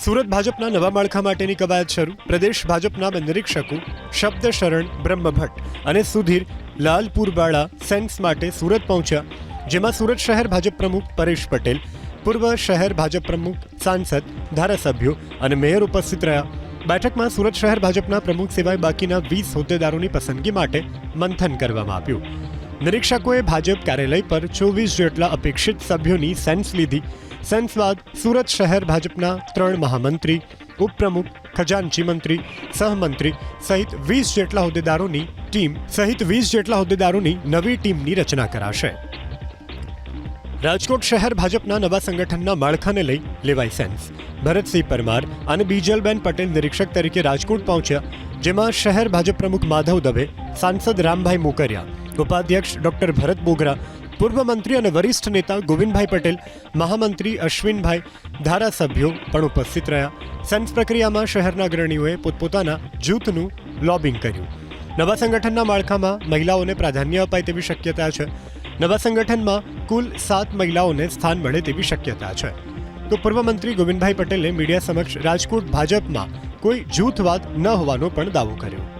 સુરત ભાજપના નવા માળખા માટેની કવાયત શરૂ, પ્રદેશ ભાજપના નિરીક્ષકો શબ્દ શરણ બ્રહ્મભટ્ટ અને સુધીર લાલપુરવાળા સેન્સ માટે સુરત પહોંચ્યા, જેમાં સુરત શહેર ભાજપ પ્રમુખ પરેશ પટેલ, પૂર્વ શહેર ભાજપ પ્રમુખ સાંસદ, ધારાસભ્યો અને મેયર ઉપસ્થિત રહ્યા. બેઠકમાં સુરત શહેર ભાજપના પ્રમુખ સિવાય બાકીના વીસ હોદ્દેદારોની પસંદગી માટે મંથન કરવામાં આવ્યું. નિરીક્ષકોએ ભાજપ કાર્યાલય પર ચોવીસ જેટલા અપેક્ષિત સભ્યોની સેન્સ લીધી. સેન્સ બાદ સુરત શહેર ભાજપના ત્રણ મહામંત્રી, ઉપપ્રમુખ, ખજાનચી મંત્રી, સહમંત્રી સહિત વીસ જેટલા હોદ્દેદારોની ટીમ સહિત વીસ જેટલા હોદ્દેદારોની નવી ટીમની રચના કરાશે. રાજકોટ શહેર ભાજપના નવા સંગઠનના માળખાને લઈ લેવાઈ સેન્સ. ભરતસિંહ પરમાર અને બીજલબેન પટેલ નિરીક્ષક તરીકે રાજકોટ પહોંચ્યા, જેમાં શહેર ભાજપ પ્રમુખ માધવ દવે, સાંસદ રામભાઈ મોકરિયા ઉપાધ્યક્ષ ડોક્ટર ભરત બોગરા, પૂર્વ મંત્રી અને વરિષ્ઠ નેતા ગોવિંદભાઈ પટેલ, મહામંત્રી અશ્વિનભાઈ ધારાસભ્યો પણ ઉપસ્થિત રહ્યા. સેન્સ પ્રક્રિયામાં શહેરના અગ્રણીઓએ પોતપોતાના જૂથનું લોબિંગ કર્યું. નવા સંગઠનના માળખામાં મહિલાઓને પ્રાધાન્ય અપાય તેવી શક્યતા છે. નવા સંગઠનમાં કુલ સાત મહિલાઓને સ્થાન મળે તેવી શક્યતા છે. તો પૂર્વ મંત્રી ગોવિંદભાઈ પટેલે મીડિયા સમક્ષ રાજકોટ ભાજપમાં કોઈ જૂથવાદ ન હોવાનો પણ દાવો કર્યો.